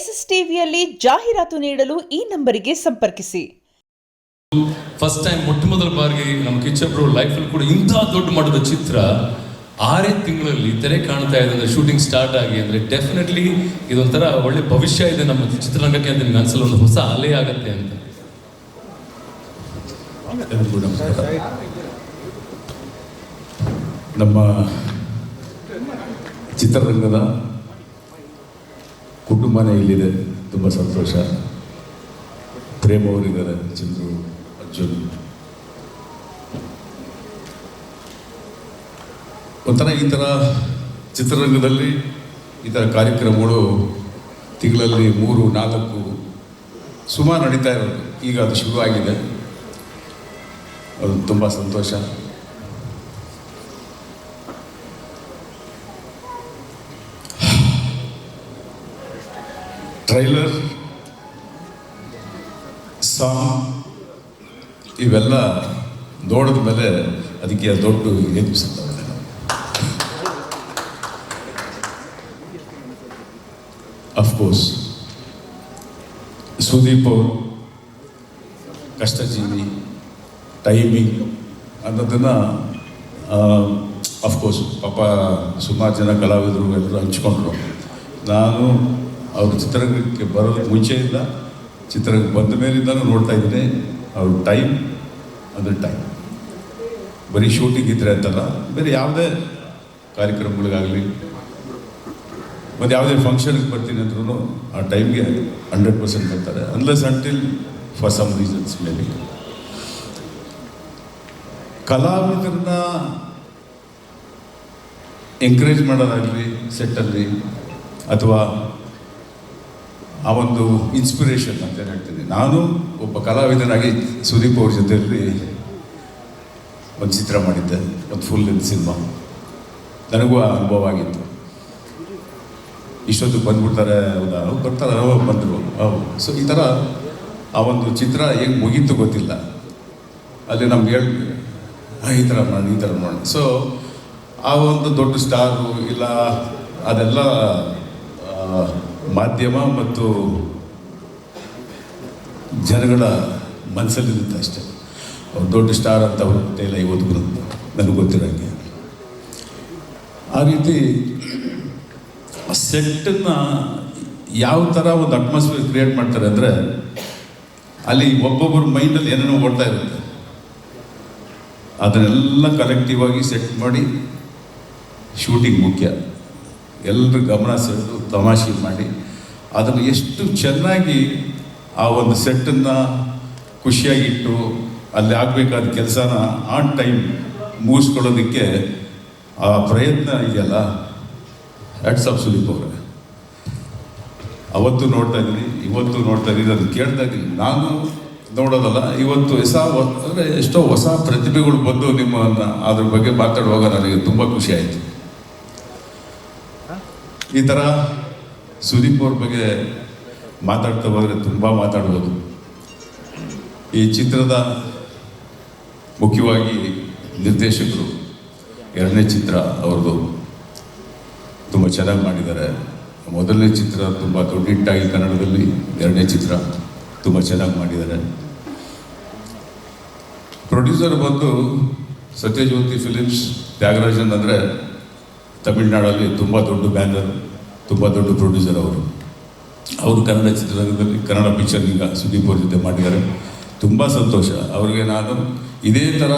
S S ಟಿವಿಯಲ್ಲಿ ಜಾಹೀರಾತು ನೀಡಲು ಈ ನಂಬರಿಗೆ ಸಂಪರ್ಕಿಸಿ. ಫಸ್ಟ್ ಟೈಮ್ ಮೊಟ್ಟ ಮೊದಲ ಬಾರಿಗೆ ನಮ್ಮ ಕಿಚ್ಚಬ್ರು ಲೈಫಲ್ಲಿ ಕೂಡ ಇಂತಹ ದೊಡ್ಡ ಮಟ್ಟದ ಚಿತ್ರ ಆರೇ ತಿಂಗಳಲ್ಲಿ ತೆರೆ ಕಾಣ್ತಾ ಇದೆ ಅಂದ್ರೆ ಶೂಟಿಂಗ್ ಸ್ಟಾರ್ಟ್ ಆಗಿ ಅಂದ್ರೆ ಡೆಫಿನೆಟ್ಲಿ ಇದೊಂಥರ ಒಳ್ಳೆ ಭವಿಷ್ಯ ಇದೆ ನಮ್ಮ ಚಿತ್ರರಂಗಕ್ಕೆ ಅಂತ ನಿಮ್ಗೆ ಅನ್ಸಲ್ಲ ಒಂದು ಹೊಸ ಅಲೆ ಆಗತ್ತೆ ಅಂತ. ನಮ್ಮ ಚಿತ್ರರಂಗದ ಕುಟುಂಬನೇ ಇಲ್ಲಿದೆ. ತುಂಬ ಸಂತೋಷ. ಪ್ರೇಮ ಅವರಿದ್ದಾರೆ ಚಂದ್ರು ಅರ್ಜುನ್. ಒಂಥರ ಈ ಥರ ಚಿತ್ರರಂಗದಲ್ಲಿ ಈ ಥರ ಕಾರ್ಯಕ್ರಮಗಳು ತಿಂಗಳಲ್ಲಿ ಮೂರು, ನಾಲ್ಕು, ಸುಮಾರು ನಡೀತಾ ಇರೋದು. ಈಗ ಅದು ಶುರುವಾಗಿದೆ. ಅದು ತುಂಬ ಸಂತೋಷ. ಟ್ರೈಲರ್ ಸಾಂಗ್ ಇವೆಲ್ಲ ನೋಡಿದ ಮೇಲೆ ಅದಕ್ಕೆ ದೊಡ್ಡ ಎದುರಿಸುತ್ತವೆ ಅಫ್ಕೋರ್ಸ್ ಸುದೀಪ್ ಅವರು, ಕಷ್ಟಜೀವಿ ಟೈಮಿಂಗ್ ಅನ್ನೋದನ್ನು ಅಫ್ಕೋರ್ಸ್ ಪಾಪ ಸುಮಾರು ಜನ ಕಲಾವಿದರು ಎಲ್ಲರೂ ಹಂಚ್ಕೊಂಡ್ರು. ನಾನು ಅವ್ರ ಚಿತ್ರರಂಗಕ್ಕೆ ಬರೋದಕ್ಕೆ ಮುಂಚೆಯಿಂದ ಚಿತ್ರರಂಗ ಬಂದ ಮೇಲಿಂದಲೂ ನೋಡ್ತಾ ಇದ್ದೀನಿ. ಅವ್ರ ಟೈಮ್ ಅಂದರೆ ಟೈಮ್ ಬರೀ ಶೂಟಿಂಗ್ ಇದ್ರೆ ಅಂತಲ್ಲ, ಬೇರೆ ಯಾವುದೇ ಕಾರ್ಯಕ್ರಮಗಳಿಗಾಗಲಿ, ಮತ್ತು ಯಾವುದೇ ಫಂಕ್ಷನ್ಗೆ ಬರ್ತೀನಿ ಅಂದ್ರೂ ಆ ಟೈಮ್ಗೆ ಹಂಡ್ರೆಡ್ ಪರ್ಸೆಂಟ್ ಬರ್ತಾರೆ. Unless until for some reasons ಮೇಲೆ ಕಲಾವಿದರನ್ನ ಎಂಕರೇಜ್ ಮಾಡೋದಾಗಲಿ ಸೆಟ್ಟಲ್ಲಿ ಅಥವಾ ಆ ಒಂದು ಇನ್ಸ್ಪಿರೇಷನ್ ಅಂತ ಹೇಳ್ತೀನಿ. ನಾನು ಒಬ್ಬ ಕಲಾವಿದನಾಗಿ ಸುದೀಪ್ ಅವ್ರ ಜೊತೆಯಲ್ಲಿ ಒಂದು ಚಿತ್ರ ಮಾಡಿದ್ದೆ ಒಂದು ಫುಲ್ ಸಿನಿಮಾ ನನಗೂ ಆ ಅನುಭವ ಆಗಿತ್ತು. ಇಷ್ಟೊತ್ತಿಗೆ ಬಂದ್ಬಿಡ್ತಾರೆ ಹೌದಾ? ಬರ್ತಾರೆ ಬಂದರು. ಹೌದು. ಸೊ ಈ ಥರ ಆ ಒಂದು ಚಿತ್ರ ಹೇಗೆ ಮುಗೀತು ಗೊತ್ತಿಲ್ಲ. ಅಲ್ಲಿ ನಮ್ಗೆ ಹೇಳಿ "ಆ, ಈ ಥರ ಮಾಡಿ ಈ ಥರ ಮಾಡಿ. ಸೊ ಆ ಒಂದು ದೊಡ್ಡ ಸ್ಟಾರು ಇಲ್ಲ ಅದೆಲ್ಲ ಮಾಧ್ಯಮ ಮತ್ತು ಜನಗಳ ಮನಸ್ಸಲ್ಲಿರುತ್ತೆ ಅಷ್ಟೇ. ಅವ್ರು ದೊಡ್ಡ ಸ್ಟಾರ್ ಅಂತ ಅವ್ರ ಇಲ್ಲ, ಇವತ್ತು ನನಗೆ ಗೊತ್ತಿರೋಂಗೆ ಆ ರೀತಿ ಸೆಟ್ಟನ್ನು ಯಾವ ಥರ ಒಂದು ಅಟ್ಮಾಸ್ಫಿಯರ್ ಕ್ರಿಯೇಟ್ ಮಾಡ್ತಾರೆ ಅಂದರೆ ಅಲ್ಲಿ ಒಬ್ಬೊಬ್ಬರ ಮೈಂಡಲ್ಲಿ ಏನೇನೋ ಓಡ್ತಾ ಇರುತ್ತೆ. ಅದನ್ನೆಲ್ಲ ಕಲೆಕ್ಟಿವ್ ಆಗಿ ಸೆಟ್ ಮಾಡಿ ಶೂಟಿಂಗ್ ಮುಖ್ಯ. ಎಲ್ಲರ ಗಮನ ಸೆಳೆದು ತಮಾಷೆ ಮಾಡಿ ಅದನ್ನು ಎಷ್ಟು ಚೆನ್ನಾಗಿ ಆ ಒಂದು ಸೆಟ್ಟನ್ನು ಖುಷಿಯಾಗಿಟ್ಟು ಅಲ್ಲಿ ಆಗಬೇಕಾದ ಕೆಲಸನ ಆನ್ ಟೈಮ್ ಮುಗಿಸ್ಕೊಳ್ಳೋದಕ್ಕೆ ಆ ಪ್ರಯತ್ನ ಇದೆಯಲ್ಲ? ಹ್ಯಾಟ್ಸ್ ಆಫ್ ಸುದೀಪ್ ಅವರೇ. ಅವತ್ತು ನೋಡ್ತಾ ಇದ್ದೀನಿ, ಇವತ್ತು ನೋಡ್ತಾ ಇದ್ದೀನಿ, ಅದನ್ನು ಕೇಳ್ತಾ ಇದ್ದೀನಿ. ನಾನು ನೋಡೋದಲ್ಲ, ಇವತ್ತು ಹೊಸ ಅಂದರೆ ಎಷ್ಟೋ ಹೊಸ ಪ್ರತಿಭೆಗಳು ಬಂದು ನಿಮ್ಮನ್ನು ಅದ್ರ ಬಗ್ಗೆ ಮಾತಾಡುವಾಗ ನನಗೆ ತುಂಬ ಖುಷಿ ಆಯಿತು. ಈ ಥರ ಸುದೀಪ್ ಅವ್ರ ಬಗ್ಗೆ ಮಾತಾಡ್ತಾ ಹೋದರೆ ತುಂಬ ಮಾತಾಡ್ಬೋದು. ಈ ಚಿತ್ರದ ಮುಖ್ಯವಾಗಿ ನಿರ್ದೇಶಕರು ಎರಡನೇ ಚಿತ್ರ ಅವ್ರದ್ದು ತುಂಬ ಚೆನ್ನಾಗಿ ಮಾಡಿದ್ದಾರೆ. ಮೊದಲನೇ ಚಿತ್ರ ತುಂಬ ದೊಡ್ಡಿಟ್ಟಾಗಿ ಕನ್ನಡದಲ್ಲಿ ಎರಡನೇ ಚಿತ್ರ ತುಂಬ ಚೆನ್ನಾಗಿ ಮಾಡಿದ್ದಾರೆ. ಪ್ರೊಡ್ಯೂಸರ್ ಬಂದು ಸತ್ಯಜ್ಯೋತಿ ಫಿಲಿಮ್ಸ್ ತ್ಯಾಗರಾಜನ್ ಅಂದರೆ ತಮಿಳ್ನಾಡಲ್ಲಿ ತುಂಬ ದೊಡ್ಡ ಬ್ಯಾನರ್, ತುಂಬ ದೊಡ್ಡ ಪ್ರೊಡ್ಯೂಸರ್ ಅವರು. ಅವರು ಕನ್ನಡ ಚಿತ್ರರಂಗದಲ್ಲಿ ಕನ್ನಡ ಪಿಕ್ಚರ್ ಈಗ ಸುದೀಪ್ ಅವ್ರ ಜೊತೆ ಮಾಡಿದ್ದಾರೆ. ತುಂಬ ಸಂತೋಷ. ಅವ್ರಿಗೆ ನಾನು ಇದೇ ಥರ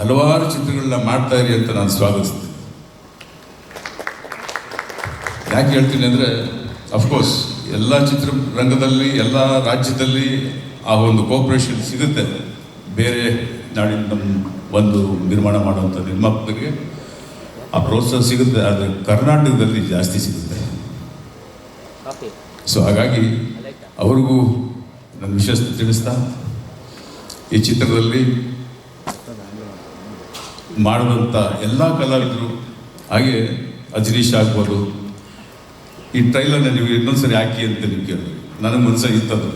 ಹಲವಾರು ಚಿತ್ರಗಳನ್ನ ಮಾಡ್ತಾ ಇರಿ ಅಂತ ನಾನು ಸ್ವಾಗತಿಸ್ತೀನಿ. ಯಾಕೆ ಹೇಳ್ತೀನಿ ಅಂದರೆ ಅಫ್ಕೋರ್ಸ್ ಎಲ್ಲ ಚಿತ್ರರಂಗದಲ್ಲಿ, ಎಲ್ಲ ರಾಜ್ಯದಲ್ಲಿ ಆ ಒಂದು ಕೋಪ್ರೇಷನ್ ಸಿಗುತ್ತೆ. ಬೇರೆ ನಾಡಿನ ನಮ್ಮ ಒಂದು ನಿರ್ಮಾಣ ಮಾಡುವಂಥ ನಿರ್ಮಾಪಕರಿಗೆ ಆ ಪ್ರೋತ್ಸಾಹ ಸಿಗುತ್ತೆ ಆದರೆ ಕರ್ನಾಟಕದಲ್ಲಿ ಜಾಸ್ತಿ ಸಿಗುತ್ತೆ. ಸೊ ಹಾಗಾಗಿ ಅವ್ರಿಗೂ ನನ್ನ ವಿಷಯ ತಿಳಿಸ್ತಾ ಈ ಚಿತ್ರದಲ್ಲಿ ಮಾಡಿದಂಥ ಎಲ್ಲ ಕಲಾವಿದರು ಹಾಗೆ ಅಜನೀಶ್ ಆಗ್ಬೋದು. ಈ ಟ್ರೈಲರ್ನ ನೀವು ಇನ್ನೊಂದ್ಸರಿ ಹಾಕಿ ಅಂತ ನೀವು ಕೇಳಿದ್ರಿ ನನಗೆ ಮನಸ್ಸಲ್ಲಿ ಇತ್ತದು.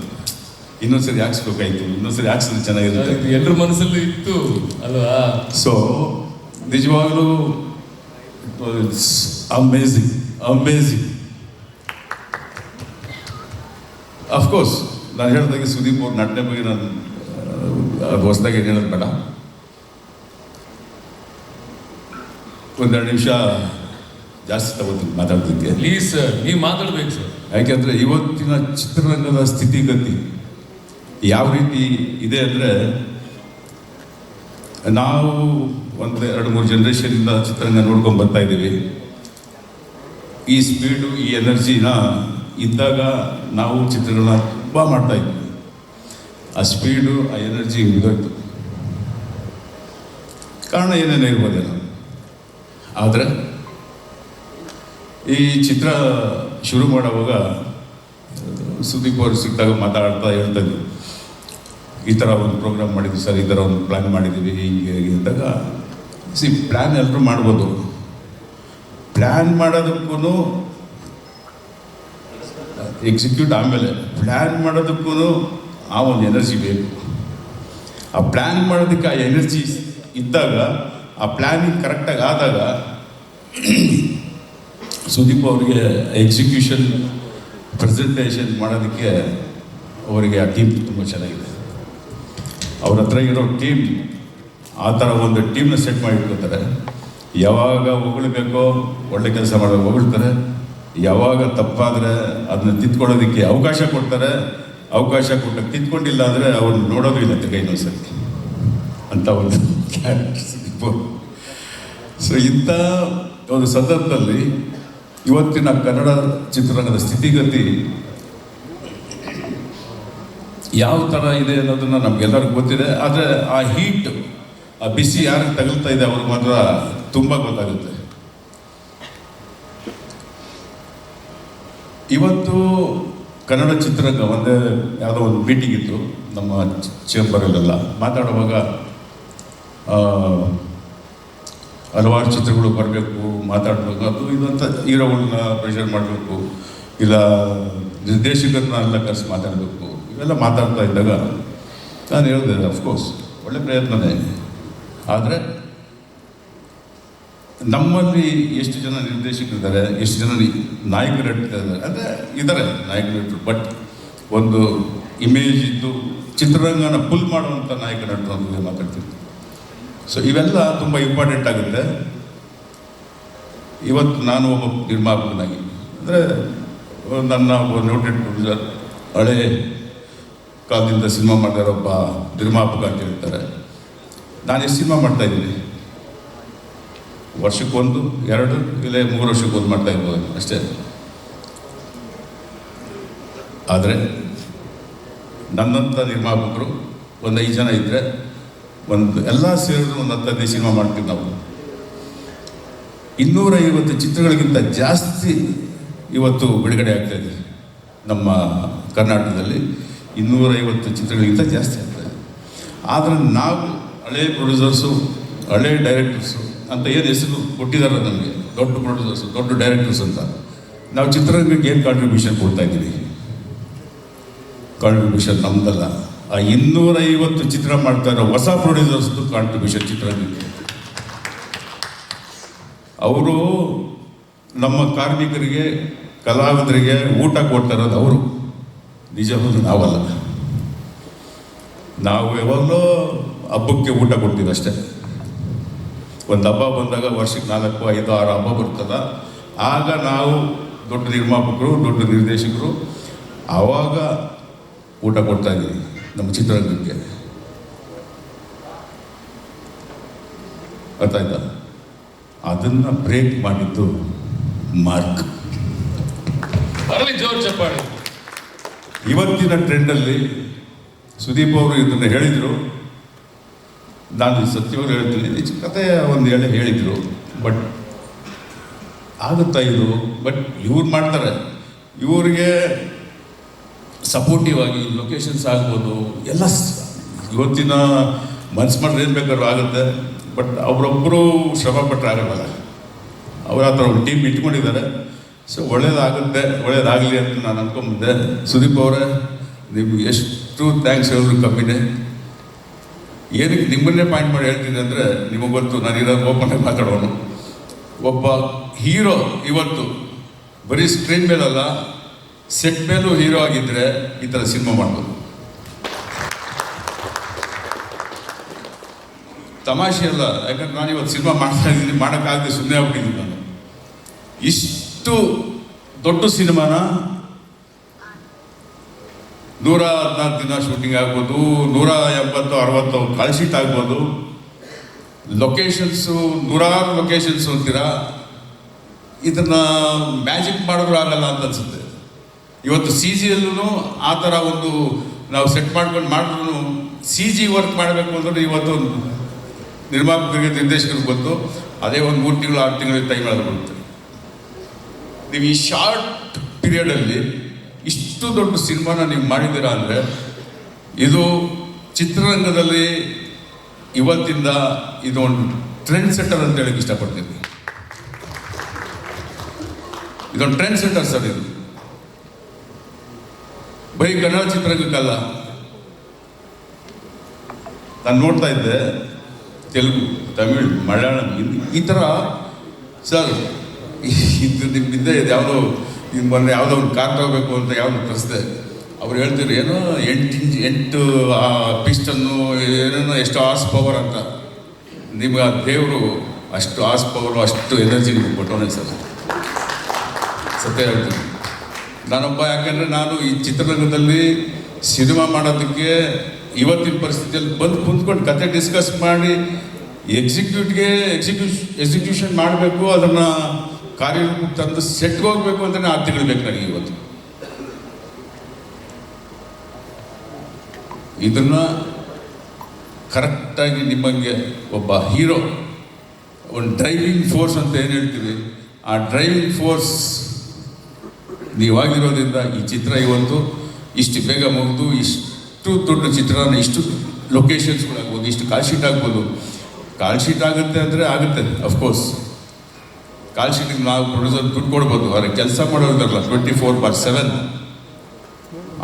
ಇನ್ನೊಂದ್ಸರಿ ಹಾಕ್ಸ್ಬೇಕಾಯ್ತು. ಇನ್ನೊಂದ್ಸರಿ ಹಾಕ್ಸಿದ್ರೆ ಚೆನ್ನಾಗಿರುತ್ತೆ. ಎಲ್ಲರ ಮನಸ್ಸಲ್ಲಿ ಇತ್ತು ಅಲ್ವಾ? ಸೊ ನಿಜವಾಗಲೂ ಇಟ್ಸ್ amazing, amazing. ಅಫ್ಕೋರ್ಸ್ ನಾನು ಹೇಳಿದಾಗೆ ಸುದೀಪ್ ಅವ್ರ ನಟನೆ ಬಗ್ಗೆ ನಾನು ಅದು ಹೊಸದಾಗಿ ಏನು ಹೇಳೋದು ಬೇಡ. ಒಂದೆರಡು ನಿಮಿಷ ಜಾಸ್ತಿ ತಗೋತೀನಿ ಮಾತಾಡೋದಕ್ಕೆ ಪ್ಲೀಸ್ ಸರ್ ನೀವು ಮಾತಾಡ್ಬೇಕು ಸರ್ ಯಾಕೆಂದರೆ ಇವತ್ತಿನ ಚಿತ್ರರಂಗದ ಸ್ಥಿತಿಗತಿ ಯಾವ ರೀತಿ ಇದೆ ಅಂದರೆ ನಾವು ಒಂದು ಎರಡು ಮೂರು ಜನ್ರೇಷನಿಂದ ಚಿತ್ರರಂಗ ನೋಡ್ಕೊಂಡು ಬರ್ತಾ ಇದ್ದೀವಿ. ಈ ಸ್ಪೀಡು ಈ ಎನರ್ಜಿನ ಇದ್ದಾಗ ನಾವು ಚಿತ್ರಗಳನ್ನ ತುಂಬ ಮಾಡ್ತಾ ಇದ್ವಿ. ಆ ಸ್ಪೀಡು ಆ ಎನರ್ಜಿ ಮುಗಿದೋಯ್ತು. ಕಾರಣ ಏನೇನೋ ಇರ್ಬೋದೇನೋ ಆದರೆ, ಈ ಚಿತ್ರ ಶುರು ಮಾಡುವಾಗ, ಸುದೀಪ್ ಅವರು ಸಿಕ್ಕಿದಾಗ ಮಾತಾಡ್ತಾ ಹೇಳ್ತಾಯಿದ್ರು ಈ ಥರ ಒಂದು ಪ್ರೋಗ್ರಾಮ್ ಮಾಡಿದ್ವಿ ಸರ್, ಈ ಥರ ಒಂದು ಪ್ಲ್ಯಾನ್ ಮಾಡಿದ್ದೀವಿ, ಹೀಗೆ ಹೀಗೆ ಅಂದಾಗ ಸಿ ಪ್ಲ್ಯಾನ್ ಎಲ್ಲರೂ ಮಾಡ್ಬೋದು. ಪ್ಲ್ಯಾನ್ ಮಾಡೋದಕ್ಕೂ ಎಕ್ಸಿಕ್ಯೂಟ್ ಆಮೇಲೆ ಪ್ಲ್ಯಾನ್ ಮಾಡೋದಕ್ಕೂ ಆ ಒಂದು ಎನರ್ಜಿ ಬೇಕು. ಆ ಪ್ಲ್ಯಾನ್ ಮಾಡೋದಕ್ಕೆ ಆ ಎನರ್ಜಿ ಇದ್ದಾಗ, ಆ ಪ್ಲ್ಯಾನಿಂಗ್ ಕರೆಕ್ಟಾಗಿ ಆದಾಗ ಸುದೀಪ್ ಅವರಿಗೆ ಎಕ್ಸಿಕ್ಯೂಷನ್ ಪ್ರೆಸೆಂಟೇಷನ್ ಮಾಡೋದಕ್ಕೆ ಅವರಿಗೆ ಆ ಟೀಮ್ ತುಂಬ ಚೆನ್ನಾಗಿದೆ. ಅವ್ರ ಹತ್ರ ಇರೋ ಟೀಮ್ ಆ ಥರ ಒಂದು ಟೀಮ್ನ ಸೆಟ್ ಮಾಡಿ ಇಟ್ಕೋತಾರೆ ಯಾವಾಗ ಹೊಗಳಬೇಕೋ ಒಳ್ಳೆ ಕೆಲಸ ಮಾಡೋ ಹೊಗಳ್ತಾರೆ. ಯಾವಾಗ ತಪ್ಪಾದರೆ ಅದನ್ನ ತಿದ್ಕೊಳ್ಳೋದಕ್ಕೆ ಅವಕಾಶ ಕೊಡ್ತಾರೆ. ಅವಕಾಶ ಕೊಟ್ಟ ತಿದ್ಕೊಂಡಿಲ್ಲ ಅಂದರೆ ಅವ್ರು ನೋಡೋದು ಇಲ್ಲ ಕೈನೋ ಇನ್ನೊಂದ್ಸರಿ ಅಂತ ಒಂದು ಸೊ ಇಂಥ ಒಂದು ಸಂದರ್ಭದಲ್ಲಿ ಇವತ್ತಿನ ಕನ್ನಡ ಚಿತ್ರರಂಗದ ಸ್ಥಿತಿಗತಿ ಯಾವ ಥರ ಇದೆ ಅನ್ನೋದನ್ನ ನಮ್ಗೆಲ್ಲರಿಗೂ ಗೊತ್ತಿದೆ. ಆದರೆ ಆ ಹೀಟ್ ಆ ಬಿಸಿ ಯಾರಿಗೆ ತಗಲ್ತಾ ಇದೆ ಅವ್ರಿಗೆ ಮಾತ್ರ ತುಂಬ ಗೊತ್ತಾಗುತ್ತೆ. ಇವತ್ತು ಕನ್ನಡ ಚಿತ್ರರಂಗ ಒಂದೇ ಯಾವುದೋ ಒಂದು ಮೀಟಿಂಗ್ ಇತ್ತು ನಮ್ಮ ಚೇಂಬರಲ್ಲೆಲ್ಲ ಮಾತಾಡುವಾಗ ಹಲವಾರು ಚಿತ್ರಗಳು ಬರಬೇಕು, ಮಾತಾಡಬೇಕು, ಅದು ಇದು ಅಂತ ಹೀರೋಗಳನ್ನ ಪ್ರೆಷರ್ ಮಾಡಬೇಕು, ಇಲ್ಲ ನಿರ್ದೇಶಕರನ್ನ ಎಲ್ಲ ಕರೆಸಿ ಮಾತಾಡಬೇಕು, ಇವೆಲ್ಲ ಮಾತಾಡ್ತಾ ಇದ್ದಾಗ ನಾನು ಹೇಳಿದೆ ಅಫ್ಕೋರ್ಸ್ ಒಳ್ಳೆ ಪ್ರಯತ್ನನೇ. ಆದರೆ ನಮ್ಮಲ್ಲಿ ಎಷ್ಟು ಜನ ನಿರ್ದೇಶಕರಿದ್ದಾರೆ, ಎಷ್ಟು ಜನ ನಾಯಕರು ಇದ್ದಾರೆ ಅಂದರೆ ಇದ್ದಾರೆ ನಾಯಕರು ಬಟ್ ಒಂದು ಇಮೇಜ್ ಇದ್ದು ಚಿತ್ರರಂಗನ ಪುಲ್ ಮಾಡುವಂಥ ನಾಯಕ ನಟರು ಅಂತ ಮಾತಾಡ್ತೀನಿ ಸೊ ಇವೆಲ್ಲ ತುಂಬ ಇಂಪಾರ್ಟೆಂಟ್ ಆಗುತ್ತೆ. ಇವತ್ತು ನಾನು ಒಬ್ಬ ನಿರ್ಮಾಪಕನಾಗಿ, ಅಂದರೆ ನನ್ನ ಒಬ್ಬ ನೋಟೆಡ್ ಪ್ರೊಡ್ಯೂಸರ್ ಹಳೆ ಕಾಲದಿಂದ ಸಿನಿಮಾ ಮಾಡಿದಾರೊಬ್ಬ ನಿರ್ಮಾಪಕ ಅಂತ ಹೇಳ್ತಾರೆ. ನಾನು ಸಿನಿಮಾ ಮಾಡ್ತಾ ಇದ್ದೀನಿ? ವರ್ಷಕ್ಕೊಂದು, ಎರಡು, ಇಲ್ಲ ಮೂರು ವರ್ಷಕ್ಕೊಂದು ಮಾಡ್ತಾ ಇರ್ಬೋದು, ಅಷ್ಟೇ. ಆದರೆ ನನ್ನಂಥ ನಿರ್ಮಾಪಕರು ಒಂದು ಐದು ಜನ ಇದ್ದರೆ ಒಂದು ಎಲ್ಲ ಸೇರಿದ್ರು ಒಂದು ಹತ್ತು ಹದಿನೈದು ಸಿನಿಮಾ ಮಾಡ್ತೀವಿ ನಾವು. ಇನ್ನೂರೈವತ್ತು ಚಿತ್ರಗಳಿಗಿಂತ ಜಾಸ್ತಿ ಇವತ್ತು ಬಿಡುಗಡೆ ಆಗ್ತಾ ಇದೆ. ನಮ್ಮ ಕರ್ನಾಟಕದಲ್ಲಿ ಇನ್ನೂರೈವತ್ತು ಚಿತ್ರಗಳಿಗಿಂತ ಜಾಸ್ತಿ ಆಗ್ತದೆ ಆದರೆ ನಾವು ಹಳೆ ಪ್ರೊಡ್ಯೂಸರ್ಸು ಹಳೆ ಡೈರೆಕ್ಟರ್ಸು ಅಂತ ಏನು ಹೆಸರು ಕೊಟ್ಟಿದ್ದಾರೆ ನಮಗೆ? ದೊಡ್ಡ ಪ್ರೊಡ್ಯೂಸರ್ಸು ದೊಡ್ಡ ಡೈರೆಕ್ಟರ್ಸ್ ಅಂತ. ನಾವು ಚಿತ್ರರಂಗಕ್ಕೆ ಏನು ಕಾಂಟ್ರಿಬ್ಯೂಷನ್ ಕೊಡ್ತಾ ಇದ್ದೀವಿ? ಕಾಂಟ್ರಿಬ್ಯೂಷನ್ ನಮ್ದಲ್ಲ. ಆ ಇನ್ನೂರೈವತ್ತು ಚಿತ್ರ ಮಾಡ್ತಾ ಇರೋ ಹೊಸ ಪ್ರೊಡ್ಯೂಸರ್ಸ್ದು ಕಾಂಟ್ರಿಬ್ಯೂಷನ್ ಚಿತ್ರರಂಗಕ್ಕೆ. ಅವರು ನಮ್ಮ ಕಾರ್ಮಿಕರಿಗೆ, ಕಲಾವಿದರಿಗೆ ಊಟ ಕೊಡ್ತಾ ಇರೋದು ಅವರು ನಿಜವಾದ ನಾವಲ್ಲ. ನಾವು ಯಾವಾಗಲೂ ಹಬ್ಬಕ್ಕೆ ಊಟ ಕೊಡ್ತೀವಿ ಅಷ್ಟೇ. ಒಂದು ಹಬ್ಬ ಬಂದಾಗ ವರ್ಷಕ್ಕೆ ನಾಲ್ಕು ಐದು ಆರು ಹಬ್ಬ ಬರ್ತದ. ಆಗ ನಾವು ದೊಡ್ಡ ನಿರ್ಮಾಪಕರು ದೊಡ್ಡ ನಿರ್ದೇಶಕರು ಆವಾಗ ಊಟ ಕೊಡ್ತಾ ಇದ್ದೀವಿ ನಮ್ಮ ಚಿತ್ರರಂಗಕ್ಕೆ. ಅರ್ಥ ಆಯ್ತಾ ಅದನ್ನು ಬ್ರೇಕ್ ಮಾಡಿದ್ದು ಮಾರ್ಕ್. ಜೋರ್ ಚಪ್ಪಾಳೆ. ಇವತ್ತಿನ ಟ್ರೆಂಡಲ್ಲಿ ಸುದೀಪ್ ಅವರು ಇದನ್ನು ಹೇಳಿದರು. ನಾನು ಸತ್ಯವಾಗಿ ಹೇಳ್ತೀನಿ ನಿಜ ಕತೆ ಒಂದು ಹೇಳಿ ಹೇಳಿದರು ಬಟ್ ಆಗುತ್ತಾ ಇದು? ಬಟ್ ಇವ್ರು ಮಾಡ್ತಾರೆ. ಇವರಿಗೆ ಸಪೋರ್ಟಿವ್ ಆಗಿ ಲೊಕೇಶನ್ಸ್ ಆಗ್ಬೋದು. ಎಲ್ಲ ಇವತ್ತಿನ ಮನ್ಸು ಮಾಡಿದ್ರೆ ಏನು ಬೇಕಾದ್ರೂ ಆಗುತ್ತೆ. ಬಟ್ ಅವರೊಬ್ಬರು ಶ್ರಮ ಪಟ್ಟರೆ ಆಗಲ್ಲ. ಅವ್ರ ಥರ ಒಂದು ಟೀಮ್ ಇಟ್ಕೊಂಡಿದ್ದಾರೆ. ಸೊ ಒಳ್ಳೇದಾಗುತ್ತೆ, ಒಳ್ಳೇದಾಗಲಿ ಅಂತ ನಾನು ಅಂದ್ಕೊಂಬಂದೆ ಸುದೀಪ್ ಅವರೇ, ನಿಮ್ಗೆ ಎಷ್ಟು ಥ್ಯಾಂಕ್ಸ್ ಹೇಳಿದ್ರು ಕಮ್ಮಿನೇ. ಏನಕ್ಕೆ ನಿಮ್ಮನ್ನೇ ಪಾಯಿಂಟ್ ಮಾಡಿ ಹೇಳ್ತೀನಿ ಅಂದರೆ ನಿಮಗೆ ಗೊತ್ತು ನಾನು ಇರೋದು ಓಪನ್ ಮಾತಾಡೋನು. ಒಬ್ಬ ಹೀರೋ ಇವತ್ತು, ಬರೀ ಸ್ಕ್ರೀನ್ ಮೇಲಲ್ಲ ಸೆಟ್ ಮೇಲೂ ಹೀರೋ ಆಗಿದ್ದರೆ ಈ ಥರ ಸಿನಿಮಾ ಮಾಡ್ಬೋದು. ತಮಾಷೆ ಅಲ್ಲ, ಯಾಕಂದ್ರೆ ನಾನು ಇವತ್ತು ಸಿನಿಮಾ ಮಾಡ್ತಾ ಇದ್ದೀನಿ, ಮಾಡೋಕ್ಕಾಗದೆ ಸುಮ್ಮನೆ ಆಗ್ಬಿಟ್ಟಿದ್ದೀನಿ ನಾನು. ಇಷ್ಟು ದೊಡ್ಡ ಸಿನಿಮಾನ ನೂರ ಹದಿನಾಲ್ಕು ದಿನ ಶೂಟಿಂಗ್ ಆಗ್ಬೋದು ನೂರ ಎಂಬತ್ತು ಅರವತ್ತು ಕಾಲ್ ಶೀಟ್ ಆಗ್ಬೋದು. ಲೊಕೇಶನ್ಸು ನೂರಾರು ಲೊಕೇಶನ್ಸ್ ಅಂತೀರಾ ಇದನ್ನ ಮ್ಯಾಜಿಕ್ ಮಾಡಿದ್ರು ಆಗಲ್ಲ ಅಂತ ಅನ್ಸುತ್ತೆ. ಇವತ್ತು ಸಿ ಜಿಯಲ್ಲೂ ಆ ಥರ ಒಂದು ನಾವು ಸೆಟ್ ಮಾಡ್ಕೊಂಡು ಮಾಡಿದ್ರು ಸಿ ಜಿ ವರ್ಕ್ ಮಾಡಬೇಕು ಅಂದ್ರೆ ಇವತ್ತು ನಿರ್ಮಾಪಕರಿಗೆ, ನಿರ್ದೇಶಕರಿಗೆ ಬಂತು ಅದೇ ಒಂದು ಮೂರು ತಿಂಗಳು, ಆರು ತಿಂಗಳ ಟೈಮ್ ಬರುತ್ತೆ. ನೀವು ಈ ಶಾರ್ಟ್ ಪೀರಿಯಡಲ್ಲಿ ಇಷ್ಟು ದೊಡ್ಡ ಸಿನಿಮಾನ ನೀವು ಮಾಡಿದ್ದೀರಾ ಅಂದರೆ ಇದು ಚಿತ್ರರಂಗದಲ್ಲಿ ಇವತ್ತಿಂದ ಇದು ಒಂದು ಟ್ರೆಂಡ್ ಸೆಟ್ಟರ್ ಅಂತ ಹೇಳಕ್ಕೆ ಇಷ್ಟಪಡ್ತೀನಿ. ಇದೊಂದು ಟ್ರೆಂಡ್ ಸೆಟ್ಟರ್ ಸರ್ ಇದು. ಬರೀ ಕನ್ನಡ ಚಿತ್ರರಂಗಕ್ಕಲ್ಲ. ನಾನು ನೋಡ್ತಾ ಇದ್ದೆ, ತೆಲುಗು, ತಮಿಳ್, ಮಲಯಾಳಂ, ಹಿಂದಿ, ಈ ಥರ ಸರ್, ಇದು ನಿಮ್ಮಿಂದ ಇದು ಯಾವುದೋ ಇದು ಬಂದರೆ ಯಾವುದೋ ಒಂದು ಕಾರ್ ತಗೋಬೇಕು ಅಂತ ಯಾವ್ದು ಕರೆಸ್ದೆ ಅವ್ರು ಹೇಳ್ತಿದ್ರು, ಏನೋ ಎಂಟು ಇಂಚ್ ಎಂಟು ಪಿಸ್ಟನ್ನು ಏನೇನೋ ಎಷ್ಟು ಆಸ್ ಪವರ್ ಅಂತ. ನಿಮ್ಗೆ ಆ ದೇವರು ಅಷ್ಟು ಆಸ್ ಪವರು, ಅಷ್ಟು ಎನರ್ಜಿ ನಿಮ್ಗೆ ಕೊಟ್ಟವನೇ ಸರ್. ಸತ್ಯ ಹೇಳ್ತೀನಿ. ನಾನೊಬ್ಬ, ಯಾಕೆಂದರೆ ನಾನು ಈ ಚಿತ್ರರಂಗದಲ್ಲಿ ಸಿನಿಮಾ ಮಾಡೋದಕ್ಕೆ ಇವತ್ತಿನ ಪರಿಸ್ಥಿತಿಯಲ್ಲಿ ಬಂದು ಕುಂತ್ಕೊಂಡು ಕತೆ ಡಿಸ್ಕಸ್ ಮಾಡಿ ಎಕ್ಸಿಕ್ಯೂಟ್ಗೆ ಎಕ್ಸಿಕ್ಯೂಷ್ ಎಕ್ಸಿಕ್ಯೂಷನ್ ಮಾಡಬೇಕು, ಅದನ್ನು ಕಾರ್ಯರೂಪಕ್ಕೆ ತಂದು ಸೆಟ್ಗೆ ಹೋಗ್ಬೇಕು ಅಂತಲೇ ಆರು ತಿಂಗಳು ಬೇಕು ನನಗೆ ಇವತ್ತು. ಇದನ್ನು ಕರೆಕ್ಟಾಗಿ ನಿಮ್ಮಂಗೆ ಒಬ್ಬ ಹೀರೋ, ಒಂದು ಡ್ರೈವಿಂಗ್ ಫೋರ್ಸ್ ಅಂತ ಏನು ಹೇಳ್ತೀವಿ? ಆ ಡ್ರೈವಿಂಗ್ ಫೋರ್ಸ್ ನೀವಾಗಿರೋದ್ರಿಂದ ಈ ಚಿತ್ರ ಇವತ್ತು ಇಷ್ಟು ಬೇಗ ಮುಗಿದು, ಇಷ್ಟು ದೊಡ್ಡ ಚಿತ್ರನ ಇಷ್ಟು ಲೊಕೇಶನ್ಸ್ಗಳಾಗ್ಬೋದು ಇಷ್ಟು ಕಾಲ್ ಶೀಟ್ ಆಗ್ಬೋದು. ಕಾಲ್ ಶೀಟ್ ಆಗುತ್ತೆ ಅಂದರೆ ಆಗುತ್ತೆ ಅಫ್ಕೋರ್ಸ್ ಕಾಲ್ ಶೀಟಿಗೆ ನಾವು ಪ್ರೊಡ್ಯೂಸರ್ ದುಡ್ಡು ಕೊಡ್ಬೋದು. ಆದರೆ ಕೆಲಸ ಮಾಡೋದಿರಲ್ಲ ಟ್ವೆಂಟಿ ಫೋರ್ ಬಾರ್ ಸೆವೆನ್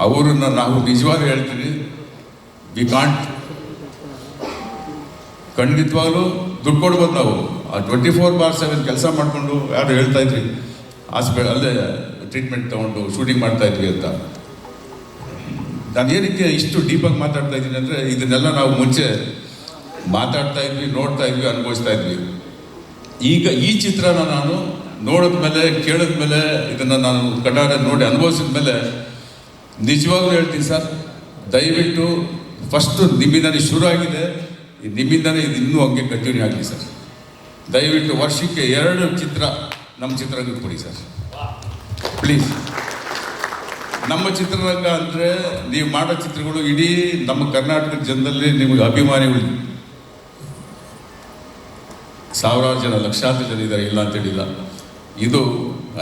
ಅವರನ್ನು ನಾವು ನಿಜವಾಗ್ಲೂ ಹೇಳ್ತೀವಿ ವಿ ಕಾಂಟ್ ಖಂಡಿತವಾಗ್ಲೂ ದುಡ್ಡು ಕೊಡ್ಬೋದು ನಾವು. ಆ ಟ್ವೆಂಟಿ ಫೋರ್ ಬಾರ್ ಸೆವೆನ್ ಕೆಲಸ ಮಾಡಿಕೊಂಡು ಯಾರು ಹೇಳ್ತಾ ಇದ್ವಿ ಹಾಸ್ಪಿಟಲ್ ಅಲ್ಲೇ ಟ್ರೀಟ್ಮೆಂಟ್ ತೊಗೊಂಡು ಶೂಟಿಂಗ್ ಮಾಡ್ತಾ ಇದ್ವಿ ಅಂತ. ನಾನು ಏನಕ್ಕೆ ಇಷ್ಟು ಡೀಪಾಗಿ ಮಾತಾಡ್ತಾ ಇದ್ದೀನಿ ಅಂದರೆ ಇದನ್ನೆಲ್ಲ ನಾವು ಮುಂಚೆ ಮಾತಾಡ್ತಾ ಇದ್ವಿ, ನೋಡ್ತಾ ಇದ್ವಿ, ಅನುಭವಿಸ್ತಾ ಇದ್ವಿ. ಈಗ ಈ ಚಿತ್ರನ ನಾನು ನೋಡಿದ ಮೇಲೆ ಕೇಳಿದ ಮೇಲೆ ಇದನ್ನು ನಾನು ಕಣ್ಣಾರೆ ನೋಡಿ ಅನುಭವಿಸಿದ ಮೇಲೆ ನಿಜವಾಗ್ಲೂ ಹೇಳ್ತೀನಿ ಸರ್, ದಯವಿಟ್ಟು ಫಸ್ಟು ನಿಮ್ಮಿಂದನೇ ಶುರು ಆಗಿದೆ ನಿಮ್ಮಿಂದನೇ ಇದು ಇನ್ನೂ ಹಂಗೆ ಕಂಟಿನ್ಯೂ ಆಗಲಿ ಸರ್. ದಯವಿಟ್ಟು ವರ್ಷಕ್ಕೆ ಎರಡು ಚಿತ್ರ ನಮ್ಮ ಚಿತ್ರರಂಗಕ್ಕೆ ಕೊಡಿ ಸರ್. ಪ್ಲೀಸ್ ನಮ್ಮ ಚಿತ್ರರಂಗ ಅಂದರೆ ನೀವು ಮಾಡೋ ಚಿತ್ರಗಳು ಇಡೀ ನಮ್ಮ ಕರ್ನಾಟಕದ ಜನದಲ್ಲಿ ನಿಮಗೆ ಅಭಿಮಾನಿಗಳು ಸಾವಿರಾರು ಜನ ಲಕ್ಷಾಂತರ ಜನ ಇದ್ದಾರೆ ಇಲ್ಲ ಅಂತ ಹೇಳಿಲ್ಲ ಇದು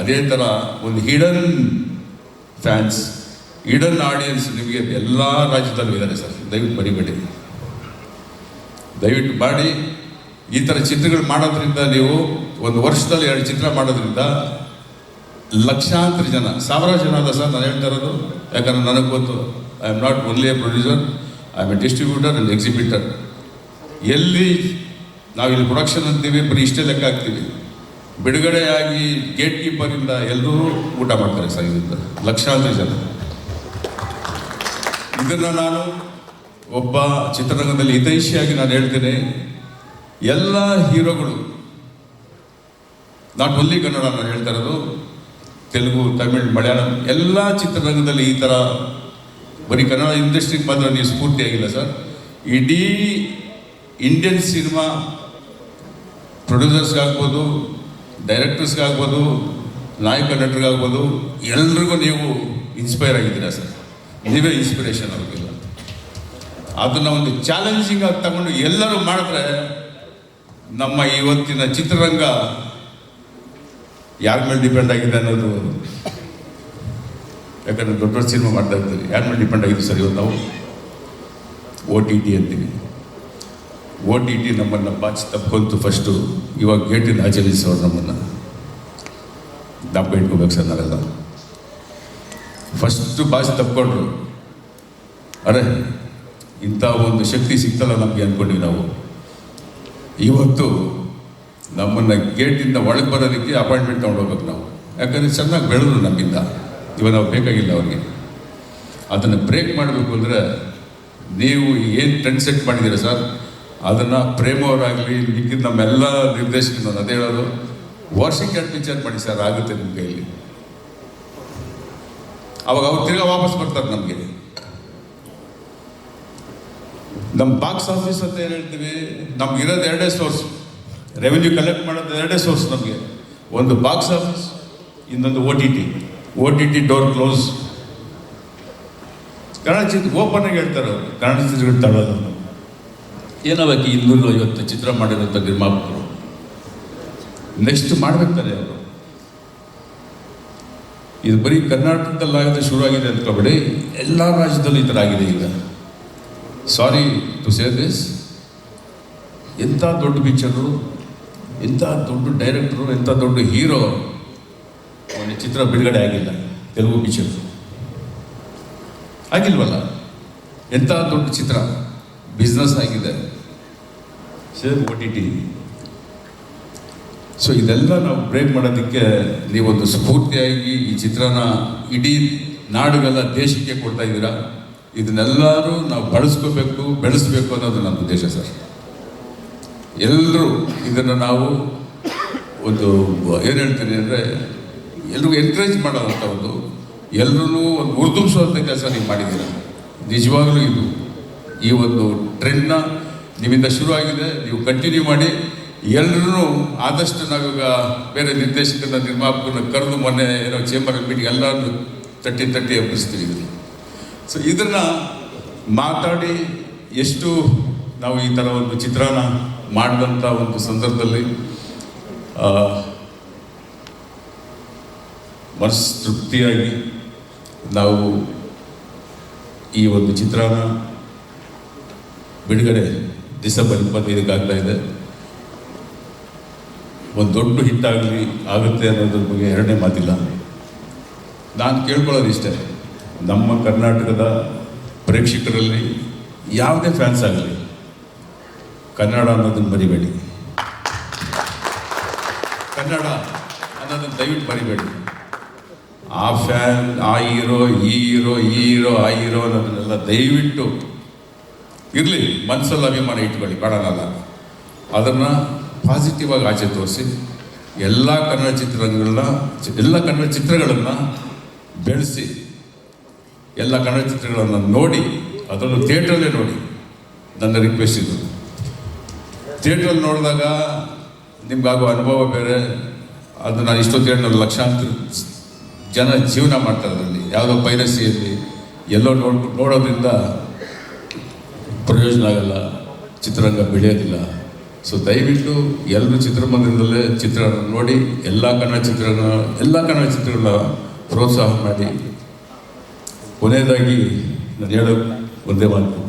ಅದೇ ಥರ ಒಂದು ಹಿಡನ್ ಫ್ಯಾನ್ಸ್ ಹಿಡನ್ ಆಡಿಯನ್ಸ್ ನಿಮಗೆ ಎಲ್ಲ ರಾಜ್ಯದಲ್ಲೂ ಇದ್ದಾರೆ ಸರ್. ದಯವಿಟ್ಟು ಬರಿಬೇಡಿ ದಯವಿಟ್ಟು ಮಾಡಿ. ಈ ಥರ ಚಿತ್ರಗಳು ಮಾಡೋದ್ರಿಂದ ನೀವು ಒಂದು ವರ್ಷದಲ್ಲಿ ಎರಡು ಚಿತ್ರ ಮಾಡೋದ್ರಿಂದ ಲಕ್ಷಾಂತರ ಜನ, ಸಾವಿರಾರು ಜನ ಅಲ್ಲ ಸರ್, ನಾನು ಹೇಳ್ತಾ ಇರೋದು. ಯಾಕಂದ್ರೆ ನನಗೆ ಗೊತ್ತು I am not only a producer I am a distributor and exhibitor ಎಲ್ಲಿ ನಾವು ಇಲ್ಲಿ ಪ್ರೊಡಕ್ಷನ್ ಅಂತೀವಿ, ಬರೀ ಇಷ್ಟೇ ಲೆಕ್ಕ ಹಾಕ್ತೀವಿ. ಬಿಡುಗಡೆಯಾಗಿ ಗೇಟ್ ಕೀಪರಿಂದ ಎಲ್ಲರೂ ಊಟ ಮಾಡ್ತಾರೆ ಸರ್ ಇದರಿಂದ. ಲಕ್ಷಾಂತರ ಜನ. ಇದನ್ನು ನಾನು ಒಬ್ಬ ಚಿತ್ರರಂಗದಲ್ಲಿ ಹಿತೈಷಿಯಾಗಿ ನಾನು ಹೇಳ್ತೇನೆ. ಎಲ್ಲ ಹೀರೋಗಳು, ನಾಟ್ ಒಲ್ಲಿ ಕನ್ನಡ ನಾನು ಹೇಳ್ತಾ ಇರೋದು, ತೆಲುಗು, ತಮಿಳ್, ಮಲಯಾಳಂ, ಎಲ್ಲ ಚಿತ್ರರಂಗದಲ್ಲಿ ಈ ಥರ ಬರೀ ಕನ್ನಡ ಇಂಡಸ್ಟ್ರಿಗೆ ಮಾತ್ರ ನೀವು ಸ್ಫೂರ್ತಿಯಾಗಿಲ್ಲ ಸರ್. ಇಡೀ ಇಂಡಿಯನ್ ಸಿನಿಮಾ ಪ್ರೊಡ್ಯೂಸರ್ಸ್ಗಾಗ್ಬೋದು, ಡೈರೆಕ್ಟರ್ಸ್ಗಾಗ್ಬೋದು ನಾಯಕ ನಟರಿಗಾಗ್ಬೋದು ಎಲ್ರಿಗೂ ನೀವು ಇನ್ಸ್ಪೈರ್ ಆಗಿದ್ದೀರಾ ಸರ್? ನೀವೇ ಇನ್ಸ್ಪಿರೇಷನ್ ಅವ್ರಿಗೆಲ್ಲ. ಅದನ್ನ ಒಂದು ಚಾಲೆಂಜಿಂಗ್ ಆಗಿ ತಗೊಂಡು ಎಲ್ಲರೂ ಮಾಡಿದ್ರೆ ನಮ್ಮ ಇವತ್ತಿನ ಚಿತ್ರರಂಗ ಯಾರ ಮೇಲೆ ಡಿಪೆಂಡ್ ಆಗಿದೆ ಅನ್ನೋದು ಯಾಕಂದ್ರೆ ದೊಡ್ಡ ದೊಡ್ಡ ಸಿನಿಮಾ ಮಾಡ್ತಾ ಇರ್ತೀವಿ. ಯಾರ ಮೇಲೆ ಡಿಪೆಂಡ್ ಆಗಿದೆ ಸರ್ ಇವತ್ತು ನಾವು? ಓ ಟಿ ಟಿ ಅಂತೀವಿ. ಓ ಟಿ ಟಿ ನಮ್ಮನ್ನು ಬಾಚಿ ತಪ್ಕೊಂತು ಫಸ್ಟು ಇವಾಗ ಗೇಟಿನ ಆಚೆ ನಿಲ್ಲಿಸೋರು ನಮ್ಮನ್ನು. ದಪ್ಪ ಇಟ್ಕೋಬೇಕು ಸರ್ ನಾವೆಲ್ಲ. ಫಸ್ಟು ಬಾಚಿ ತಪ್ಕೊಂಡ್ರು. ಅರೆ, ಇಂಥ ಒಂದು ಶಕ್ತಿ ಸಿಗ್ತಲ್ಲ ನಮಗೆ ಅಂದ್ಕೊಂಡ್ವಿ ನಾವು. ಇವತ್ತು ನಮ್ಮನ್ನು ಗೇಟಿಂದ ಒಳಗೆ ಬರೋದಕ್ಕೆ ಅಪಾಯಿಂಟ್ಮೆಂಟ್ ತೊಗೊಂಡೋಗ್ಬೇಕು ನಾವು. ಯಾಕಂದರೆ ಚೆನ್ನಾಗಿ ಬೆಳೆದ್ರು ನಮ್ಮಿಂದ. ಇವಾಗ ನಾವು ಬೇಕಾಗಿಲ್ಲ ಅವ್ರಿಗೆ. ಅದನ್ನು ಬ್ರೇಕ್ ಮಾಡಬೇಕು ಅಂದರೆ ನೀವು ಏನು ಟ್ರೆಂಡ್ ಸೆಟ್ ಮಾಡಿದ್ದೀರಾ ಸರ್? ಅದನ್ನು ಪ್ರೇಮವರಾಗಲಿ ಮಿಕ್ಕಿದ ನಮ್ಮೆಲ್ಲ ನಿರ್ದೇಶಕರು ನಾನು ಅದೇ ಹೇಳೋದು, ವರ್ಷಕ್ಕೆ ಎರಡು ಪಿಕ್ಚರ್ ಮಾಡಿ ಸರ್, ಆಗುತ್ತೆ ನಿಮ್ಮ ಕೈಯಲ್ಲಿ. ಅವಾಗ ಅವ್ರು ತಿರ್ಗಾ ವಾಪಸ್ ಬರ್ತಾರೆ ನಮಗೆ. ನಮ್ಮ ಬಾಕ್ಸ್ ಆಫೀಸ್ ಅಂತ ಏನು ಹೇಳ್ತೀವಿ, ನಮ್ಗೆ ಇರೋದು ಎರಡೇ ಸೋರ್ಸ್ ರೆವೆನ್ಯೂ ಕಲೆಕ್ಟ್ ಮಾಡೋದು ಎರಡೇ ಸೋರ್ಸ್ ನಮಗೆ. ಒಂದು ಬಾಕ್ಸ್ ಆಫೀಸ್ ಇನ್ನೊಂದು O T T O T T door close Kannada ಚಿತ್ರ ಓಪನ್ ಆಗಿ ಹೇಳ್ತಾರೆ ಕನ್ನಡ ಚಿತ್ರಗಳು ತಳ್ಳೋದು ಏನಾಗಬೇಕು ಇನ್ನೂರು ಐವತ್ತು ಚಿತ್ರ ಮಾಡಿರೋಂಥ ನಿರ್ಮಾಪಕರು. ನೆಕ್ಸ್ಟ್ ಮಾಡ್ಬೇಕಾರೆ ಅವರು. ಇದು ಬರೀ ಕರ್ನಾಟಕದಲ್ಲಾಗದೆ ಶುರುವಾಗಿದೆ ಅಂದ್ಕೊಬೇಡಿ ಎಲ್ಲ ರಾಜ್ಯದಲ್ಲೂ ಈ ಥರ ಆಗಿದೆ ಈಗ. ಸಾರಿ ಟು ಸೇ ದಿಸ್ ಎಂಥ ದೊಡ್ಡ ಪಿಕ್ಚರು ಎಂಥ ದೊಡ್ಡ ಡೈರೆಕ್ಟ್ರು ಎಂಥ ದೊಡ್ಡ ಹೀರೋ ಅವನ ಚಿತ್ರ ಬಿಡುಗಡೆ ಆಗಿಲ್ಲ ತೆಲುಗು ಪಿಕ್ಚರ್ ಆಗಿಲ್ವಲ್ಲ? ಎಂಥ ದೊಡ್ಡ ಚಿತ್ರ? ಬಿಸ್ನೆಸ್ ಆಗಿದೆ. Same O T T so ಇದೆಲ್ಲ ನಾವು ಬ್ರೇಕ್ ಮಾಡೋದಕ್ಕೆ ನೀವೊಂದು ಸ್ಫೂರ್ತಿಯಾಗಿ ಈ ಚಿತ್ರನ ಇಡೀ ನಾಡುಗೆಲ್ಲ ದೇಶಕ್ಕೆ ಕೊಡ್ತಾ ಇದ್ದೀರಾ? ಇದನ್ನೆಲ್ಲರೂ ನಾವು ಬಳಸ್ಕೋಬೇಕು, ಬೆಳೆಸ್ಬೇಕು ಅನ್ನೋದು ನಮ್ಮ ಉದ್ದೇಶ ಸರ್. ಎಲ್ಲರೂ ಇದನ್ನು ನಾವು ಒಂದು ಏನು ಹೇಳ್ತೀನಿ ಅಂದರೆ ಎಲ್ರಿಗೂ ಎನ್ಕರೇಜ್ ಮಾಡೋದಂಥ ಒಂದು ಎಲ್ಲರೂ ಒಂದು ಉರ್ದುಂಬಿಸುವಂಥ ಕೆಲಸ ನೀವು ಮಾಡಿದ್ದೀರ? ನಿಜವಾಗಲೂ ಇದು ಈ ಒಂದು ಟ್ರೆಂಡ್ನ ನಿಮ್ಮಿಂದ ಶುರುವಾಗಿದೆ ನೀವು ಕಂಟಿನ್ಯೂ ಮಾಡಿ. ಎಲ್ಲರೂ ಆದಷ್ಟು ನಾವೀಗ ಬೇರೆ ನಿರ್ದೇಶಕರನ್ನ ನಿರ್ಮಾಪಕರನ್ನ ಕರೆದು ಮೊನ್ನೆ ಏನೋ ಚೇಂಬರ್ ಮೀಟಿಂಗ್ ಎಲ್ಲರೂ ತಟ್ಟಿ ತಟ್ಟಿ ಎಬ್ಬಿಸ್ತೀವಿ ಇದನ್ನು. ಸೊ ಇದನ್ನು ಮಾತಾಡಿ ಎಷ್ಟು ನಾವು ಈ ಥರ ಒಂದು ಚಿತ್ರಾನ ಮಾಡಿದಂಥ ಒಂದು ಸಂದರ್ಭದಲ್ಲಿ ಆ, ಮನಸ್ಸು ತೃಪ್ತಿಯಾಗಿ ನಾವು ಈ ಒಂದು ಚಿತ್ರಾನ ಬಿಡುಗಡೆ ಡಿಸೆಂಬರ್ ಇಪ್ಪತ್ತೈದಕ್ಕೆ ಆಗ್ತಾ ಇದೆ. ಒಂದು ದೊಡ್ಡ ಹಿಟ್ ಆಗಲಿ ಆಗುತ್ತೆ ಅನ್ನೋದ್ರ ಬಗ್ಗೆ ಎರಡನೇ ಮಾತಿಲ್ಲ. ನಾನು ಕೇಳ್ಕೊಳ್ಳೋದು ಇಷ್ಟೇ, ನಮ್ಮ ಕರ್ನಾಟಕದ ಪ್ರೇಕ್ಷಕರಲ್ಲಿ ಯಾವುದೇ ಫ್ಯಾನ್ಸ್ ಆಗಲಿ, ಕನ್ನಡ ಅನ್ನೋದನ್ನು ಬರಿಬೇಡಿ ಕನ್ನಡ ಅನ್ನೋದನ್ನು ದಯವಿಟ್ಟು ಬರಿಬೇಡಿ ಆ ಫ್ಯಾನ್ ಆ ಹೀರೋ ಈ ಹೀರೋ ಈ ಹೀರೋ ಆ ಹೀರೋ ಅನ್ನೋದನ್ನೆಲ್ಲ ದಯವಿಟ್ಟು ಇರಲಿ ಮನಸ್ಸಲ್ಲಿ ಅಭಿಮಾನ ಇಟ್ಕೊಳ್ಳಿ ಕಾಡೋಣಲ್ಲ ಅದನ್ನು ಪಾಸಿಟಿವ್ ಆಗಿ ಆಚೆ ತೋರಿಸಿ, ಎಲ್ಲ ಕನ್ನಡ ಚಿತ್ರಗಳನ್ನ, ಎಲ್ಲ ಕನ್ನಡ ಚಿತ್ರಗಳನ್ನು ಬೆಳೆಸಿ, ಎಲ್ಲ ಕನ್ನಡ ಚಿತ್ರಗಳನ್ನು ನೋಡಿ ಅದನ್ನು ಥಿಯೇಟ್ರಲ್ಲೇ ನೋಡಿ. ನನ್ನ ರಿಕ್ವೆಸ್ಟ್ ಇದು. ಥಿಯೇಟ್ರಲ್ಲಿ ನೋಡಿದಾಗ ನಿಮ್ಗಾಗೋ ಅನುಭವ ಬೇರೆ. ಅದು ನಾನು ಇಷ್ಟೊತ್ತು ಥಿಯೇಟ್ರಲ್ಲಿ ಲಕ್ಷಾಂತರ ಜನ ಜೀವನ ಮಾಡ್ತಾರೆ ಅದರಲ್ಲಿ. ಯಾವುದೋ ಪೈರಸಿಯಲ್ಲಿ ಎಲ್ಲೋ ನೋಡ್, ನೋಡೋದ್ರಿಂದ ಪ್ರಯೋಜನ ಆಗಲ್ಲ, ಚಿತ್ರರಂಗ ಬೆಳೆಯೋದಿಲ್ಲ. ಸೊ ದಯವಿಟ್ಟು ಎಲ್ಲರೂ ಚಿತ್ರಮಂದಿರದಲ್ಲೇ ಚಿತ್ರ ನೋಡಿ, ಎಲ್ಲ ಕನ್ನಡ ಚಿತ್ರಗಳ ಎಲ್ಲ ಕನ್ನಡ ಚಿತ್ರಗಳನ್ನ ಪ್ರೋತ್ಸಾಹ ಮಾಡಿ. ಕೊನೆಯದಾಗಿ ನಾನು ಹೇಳೋ ಒಂದೇ ಮಾತು.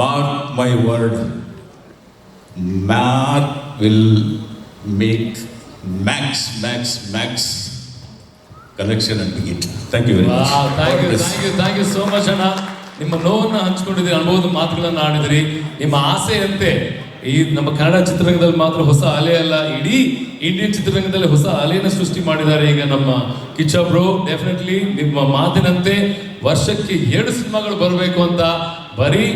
Mark my word Max will make max max max collection and big hit thank you very much thank you thank you so much ಅಣ್ಣ ನಿಮ್ಮ ನೋವನ್ನು ಹಂಚ್ಕೊಂಡಿದ್ದೀರಿ, ಅನುಭವದ ಮಾತುಗಳನ್ನು ಆಡಿದ್ರಿ, ನಿಮ್ಮ ಆಸೆಯಂತೆ ಈ ನಮ್ಮ ಕನ್ನಡ ಚಿತ್ರರಂಗದಲ್ಲಿ ಮಾತ್ರ ಹೊಸ ಅಲೆ ಅಲ್ಲ, ಇಡೀ ಇಂಡಿಯನ್ ಚಿತ್ರರಂಗದಲ್ಲಿ ಹೊಸ ಅಲೆಯನ್ನ ಸೃಷ್ಟಿ ಮಾಡಿದ್ದಾರೆ ಈಗ ನಮ್ಮ ಕಿಚ್ಚ ಬ್ರೋ. ಡೆಫಿನೆಟ್ಲಿ ನಿಮ್ಮ ಮಾತಿನಂತೆ ವರ್ಷಕ್ಕೆ ಎರಡು ಸಿನಿಮಾಗಳು ಬರಬೇಕು ಅಂತ ಬರೀ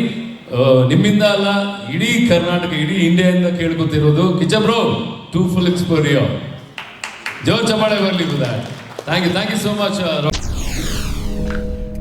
ನಿಮ್ಮಿಂದ ಅಲ್ಲ, ಇಡೀ ಕರ್ನಾಟಕ, ಇಡೀ ಇಂಡಿಯಾದಿಂದ ಕೇಳ್ಕೊತಿರೋದು ಕಿಚ್ಚ ಬ್ರೋ ಟೂ ಫುಲ್ ಎಕ್ಸ್ಪೋರಿಯೋ ಜೋ ಚಮಾಳೆ ಬರಲಿ thank you thank you so much